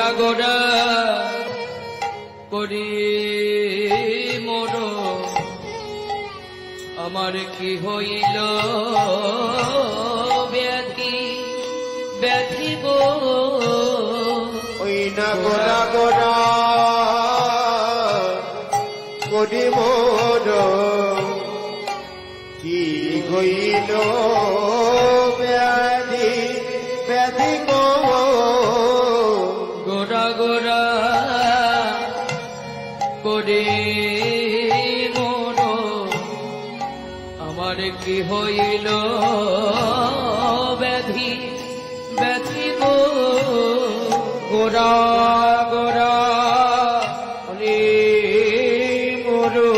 গোড়া গোড়া করি মোর। আমার কি হইল ব্যাধি ব্যাধি গো। ওই না গোড়া গোড়া করি মোর। কি হইল করে মোর আমার কি হইল ব্যাধি? ব্যাধি গো গোড়া গোড়া রে মরু,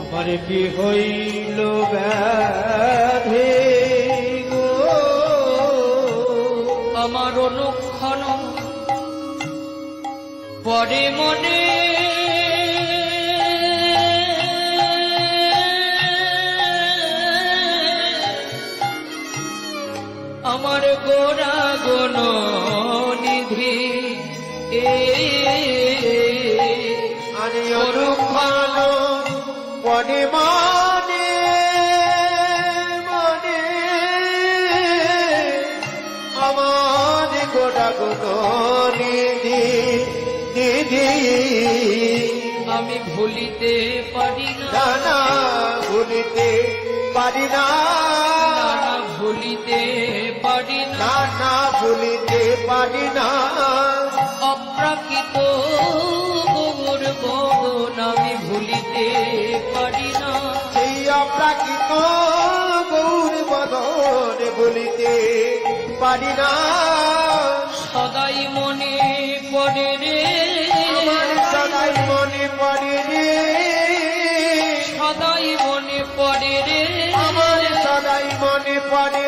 আমার কি হইল ব্যাধি আমার অনুক্ষণ পরে মনে আমার গোড়া গণ নিধি। এ অনুক্ষণ পরে মানে মানে। আমার গোটা গুণ নিধি। আমি ভুলিতে পারি না। ভুলিতে পারি না। ভুলিতে পারি না। ভুলিতে পারি না। অপ্রাকৃত গৌর গগন আমি ভুলিতে পারি না। সেই অপ্রাকৃত গৌর বদন ভুলিতে পারি না। সদাই মনে পড়ে সদাই মনে পড়ে রে। আমার সদাই মনে পড়ে